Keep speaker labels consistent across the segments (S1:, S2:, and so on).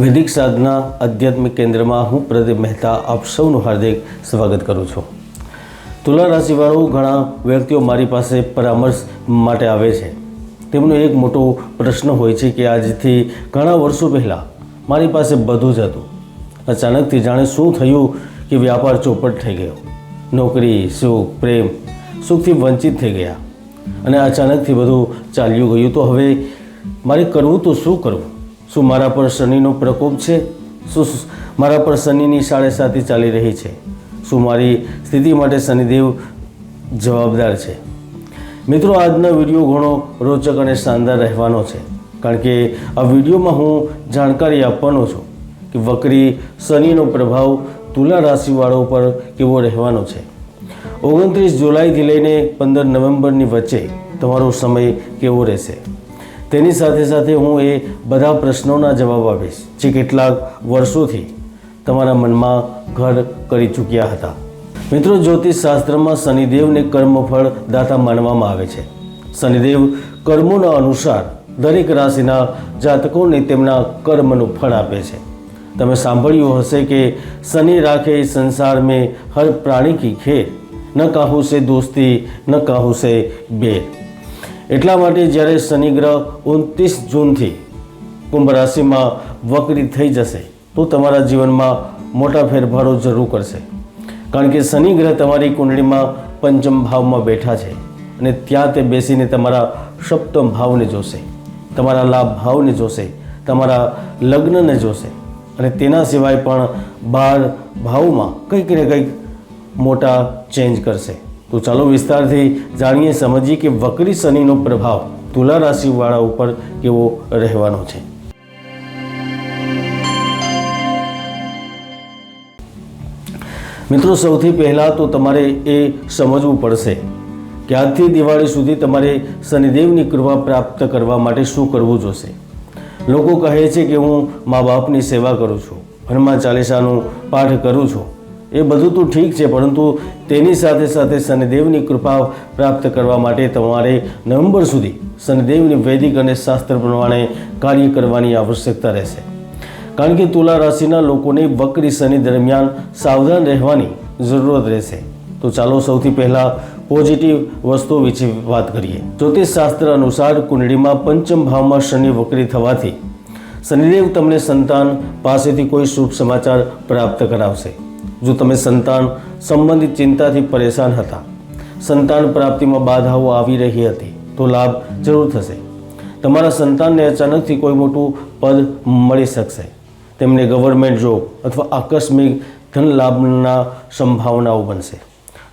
S1: વૈદિક સાધના આધ્યાત્મિક કેન્દ્રમાં હું પ્રદીપ મહેતા આપ સૌનું હાર્દિક સ્વાગત કરું છું. તુલા રાશિવાળો ઘણા વ્યક્તિઓ મારી પાસે પરામર્શ માટે આવે છે. તેમનો એક મોટો પ્રશ્ન હોય છે કે આજથી ઘણા વર્ષો પહેલાં મારી પાસે બધું જ હતું. અચાનકથી જાણે શું થયું કે વ્યાપાર ચોપટ થઈ ગયો. નોકરી, સુખ, પ્રેમ, સુખથી વંચિત થઈ ગયા. અને અચાનકથી બધું ચાલ્યું ગયું. તો હવે મારે કરવું તો શું કરવું? શું મારા પર શનિનો પ્રકોપ છે? શું મારા પર શનિની સાડે સાતી ચાલી રહી છે? શું મારી સ્થિતિ માટે શનિદેવ જવાબદાર છે? મિત્રો, આજનો વીડિયો ઘણો રોચક અને શાનદાર રહેવાનો છે. કારણ કે આ વિડીયોમાં હું જાણકારી આપવાનો છું કે વક્રી શનિનો પ્રભાવ તુલા રાશિવાળો પર કેવો રહેવાનો છે. ઓગણત્રીસ જુલાઈથી લઈને પંદર નવેમ્બરની વચ્ચે તમારો સમય કેવો રહેશે? તેની સાથે સાથે હું એ બધા પ્રશ્નોના જવાબ આપીશ જે કેટલાક વર્ષોથી તમારા મનમાં ઘર કરી ચૂક્યા હતા. મિત્રો, જ્યોતિષશાસ્ત્રમાં શનિદેવને કર્મફળ દાતા માનવામાં આવે છે. શનિદેવ કર્મોના અનુસાર દરેક રાશિના જાતકોને તેમના કર્મનું ફળ આપે છે. તમે સાંભળ્યું હશે કે શનિ રાખે સંસાર મેં હર પ્રાણી કી ખેર. ન કાહું સે દોસ્તી, ન કાહું સે બેર. એટલા માટે જ્યારે શનિ ગ્રહ ઉનત્રીસ જૂનથી કુંભ રાશિમાં વક્રી થઈ જશે, તો તમારા જીવનમાં મોટા ફેરફારો જરૂર કરશે. કારણ કે શનિ ગ્રહ તમારી કુંડળીમાં પંચમ ભાવમાં બેઠા છે અને ત્યાં તે બેસીને તમારા સપ્તમ ભાવને જોશે, તમારા લાભ ભાવને જોશે, તમારા લગ્નને જોશે અને તેના સિવાય પણ બાર ભાવમાં કંઈક ને કંઈક મોટા ચેન્જ કરશે. તો ચાલો વિસ્તારથી જાણીએ, સમજીએ કે વક્રી શનિનો પ્રભાવ તુલા રાશિવાળા ઉપર કેવો રહેવાનો છે. મિત્રો, સૌથી પહેલાં તો તમારે એ સમજવું પડશે કે આજથી દિવાળી સુધી તમારે શનિદેવની કૃપા પ્રાપ્ત કરવા માટે શું કરવું જોશે. લોકો કહે છે કે હું મા બાપની સેવા કરું છું, હનુમાન ચાલીસાનું પાઠ કરું છું. એ બધું તો ઠીક છે, પરંતુ તેની સાથે સાથે શનિદેવની કૃપા પ્રાપ્ત કરવા માટે તમારે નવેમ્બર સુધી શનિદેવની વૈદિક અને શાસ્ત્ર પ્રમાણે કાર્ય કરવાની આવશ્યકતા રહેશે. કારણ કે તુલા રાશિના લોકોને વક્રી શનિ દરમિયાન સાવધાન રહેવાની જરૂરત રહેશે. તો ચાલો સૌથી પહેલાં પોઝિટિવ વસ્તુ વિશે વાત કરીએ. જ્યોતિષ શાસ્ત્ર અનુસાર કુંડળીમાં પંચમ ભાવમાં શનિ વક્રી થવાથી શનિદેવ તમને સંતાન પાસેથી કોઈ શુભ સમાચાર પ્રાપ્ત કરાવશે. જો તમે સંતાન સંબંધિત ચિંતાથી પરેશાન હતા, સંતાન પ્રાપ્તિમાં બાધાઓ આવી રહી હતી, તો લાભ જરૂર થશે. તમારા સંતાનને અચાનકથી કોઈ મોટું પદ મળી શકશે. તેમને ગવર્મેન્ટ જોબ અથવા આકસ્મિક ધન લાભના સંભાવનાઓ બનશે.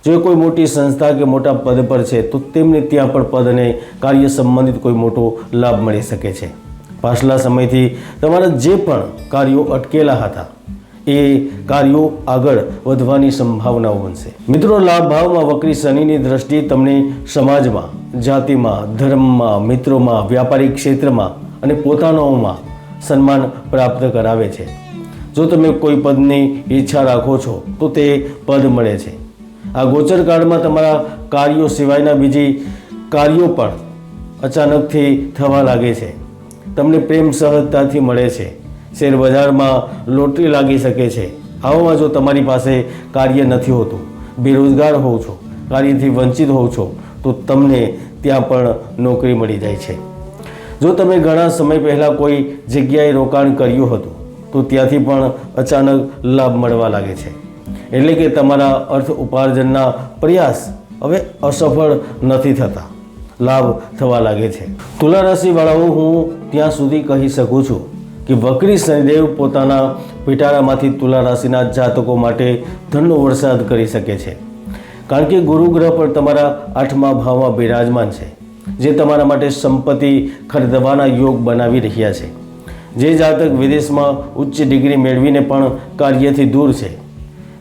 S1: જો કોઈ મોટી સંસ્થા કે મોટા પદ પર છે, તો તેમને ત્યાં પણ પદ અને કાર્ય સંબંધિત કોઈ મોટો લાભ મળી શકે છે. પાછલા સમયથી તમારા જે પણ કાર્યો અટકેલા હતા એ કાર્યો આગળ વધવાની સંભાવનાઓ બનશે. મિત્રો લાભ ભાવમાં વક્રી શનિની દ્રષ્ટિ તમને સમાજમાં, જાતિમાં, ધર્મમાં, મિત્રોમાં વ્યાપારિક ક્ષેત્રમાં અને પોતાનોમાં સન્માન પ્રાપ્ત કરાવે છે. જો તમે કોઈ પદની ઈચ્છા રાખો છો, તો તે પદ મળે છે. આ ગોચર કાળમાં તમારા કાર્યો સિવાયના બીજી કાર્યો પણ અચાનકથી થવા લાગે છે. તમને પ્રેમ સહજતાથી મળે છે. શેર બજારમાં લોટરી લાગી શકે છે. આવામાં જો તમારી પાસે કાર્ય નથી હોતું, બેરોજગાર હોવ છો કાર્યથી વંચિત હોવ છો, તો તમને ત્યાં પણ નોકરી મળી જાય છે. જો તમે ઘણા સમય પહેલાં કોઈ જગ્યાએ રોકાણ કર્યું હતું, તો ત્યાંથી પણ અચાનક લાભ મળવા લાગે છે. એટલે કે તમારા અર્થ ઉપાર્જનના પ્રયાસ હવે અસફળ નથી થતા. લાભ થવા લાગે છે. તુલા રાશિવાળાઓ હું ત્યાં સુધી કહી શકું છું કે વક્રી શનિદેવ પોતાના પિટારામાંથી તુલા રાશિના જાતકો માટે ધનનો વરસાદ કરી શકે છે. કારણ કે ગુરુ ગ્રહ પર તમારા આઠમા ભાવમાં બિરાજમાન છે, જે તમારા માટે સંપત્તિ ખરીદવાના યોગ બનાવી રહ્યા છે. જે જાતક વિદેશમાં ઉચ્ચ ડિગ્રી મેળવીને પણ કાર્યથી દૂર છે.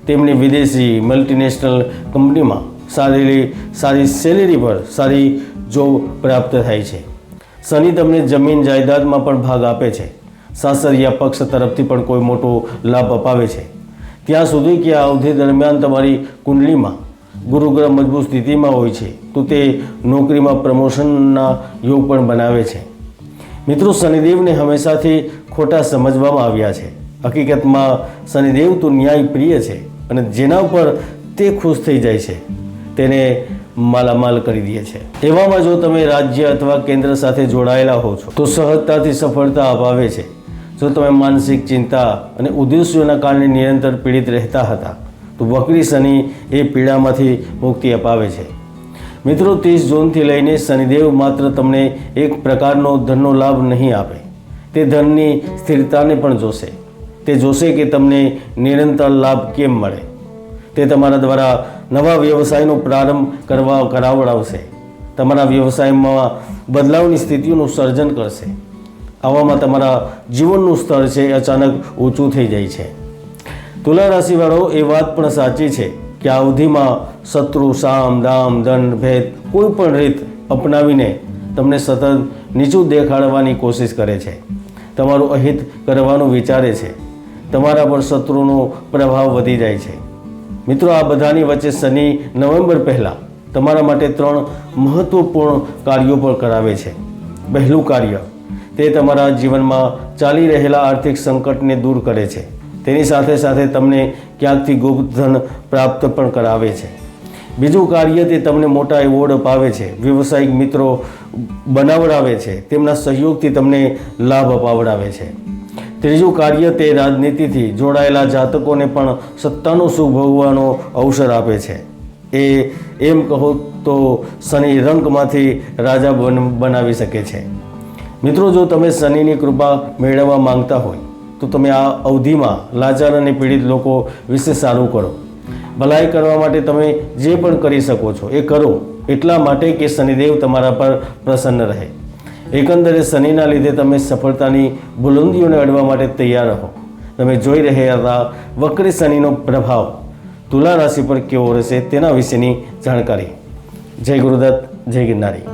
S1: તેમને વિદેશી મલ્ટીનેશનલ કંપનીમાં સારી સારી સેલેરી પર સારી જોબ પ્રાપ્ત થાય છે. શનિ તમને જમીન જાયદાદમાં પણ ભાગ આપે છે. સાસરિયા પક્ષ તરફથી પણ કોઈ મોટો લાભ અપાવે છે. ત્યાં સુધી કે આ અવધિ દરમિયાન તમારી કુંડલીમાં ગુરુગ્રહ મજબૂત સ્થિતિમાં હોય છે, તો તે નોકરીમાં પ્રમોશનના યોગ પણ બનાવે છે. મિત્રો, શનિદેવને હંમેશાથી ખોટા સમજવામાં આવ્યા છે. હકીકતમાં શનિદેવ તો ન્યાય પ્રિય છે અને જેના ઉપર તે ખુશ થઈ જાય છે, તેને માલામાલ કરી દે છે. એવામાં જો તમે રાજ્ય અથવા કેન્દ્ર સાથે જોડાયેલા હો છો, તો સહજતાથી સફળતા અપાવે છે. જો તમે માનસિક ચિંતા અને ઉદ્દેશ્યોના કારણે નિરંતર પીડિત રહેતા હતા. તો વક્રી શનિ એ પીડામાંથી મુક્તિ અપાવે છે. મિત્રો, ત્રીસ જૂનથી લઈને શનિદેવ માત્ર તમને એક પ્રકારનો ધનનો લાભ નહીં આપે. તે ધનની સ્થિરતાને પણ જોશે. તે જોશે કે તમને નિરંતર લાભ કેમ મળે? તે તમારા દ્વારા નવા વ્યવસાયનો પ્રારંભ કરવા કરાવડાવશે. તમારા વ્યવસાયમાં બદલાવની સ્થિતિઓનું સર્જન કરશે. આવામાં તમારા જીવનનું સ્તર છે અચાનક ઊંચું થઈ જાય છે. તુલા રાશિવાળો, એ વાત પણ સાચી છે કે આ અવધિમાં શત્રુ, સામ દામ દંડ ભેદ કોઈ પણ રીત અપનાવીને તમને સતત નીચું દેખાડવાની કોશિશ કરે છે. તમારું અહિત કરવાનું વિચારે છે. તમારા પર શત્રુનો પ્રભાવ વધી જાય છે. મિત્રો, આ બધાની વચ્ચે શનિ નવેમ્બર પહેલાં તમારા માટે ત્રણ મહત્વપૂર્ણ કાર્યો પણ કરાવે છે. પહેલું કાર્ય તે તમારા જીવનમાં ચાલી રહેલા આર્થિક સંકટને દૂર કરે છે. તેની સાથે સાથે તમને ક્યાંકથી ગુપ્ત ધન પ્રાપ્ત પણ કરાવે છે. બીજું કાર્ય તે તમને મોટા એવોર્ડ અપાવે છે. વ્યવસાયિક મિત્રો બનાવડાવે છે. તેમના સહયોગથી તમને લાભ અપાવડાવે છે. ત્રીજું કાર્ય તે રાજનીતિથી જોડાયેલા જાતકોને પણ સત્તાનું સુખ ભોગવાનો અવસર આપે છે. એ એમ કહો તો શનિ રંકમાંથી રાજા બન બનાવી શકે છે. મિત્રો, જો તમે શનિની કૃપા મેળવવા માંગતા હોય, તો તમે આ અવધિમાં લાચાર અને પીડિત લોકો વિશે સારું કરો. ભલાઈ કરવા માટે તમે જે પણ કરી શકો છો, એ કરો. એટલા માટે કે શનિદેવ તમારા પર પ્રસન્ન રહે. એકંદરે શનિના લીધે તમે સફળતાની બુલંદીઓને અડવા માટે તૈયાર રહો. તમે જોઈ રહ્યા હતા વક્રી શનિનો પ્રભાવ તુલા રાશિ પર કેવો રહેશે તેના વિશેની જાણકારી. જય ગુરુદત્ત, જય ગિરનારી.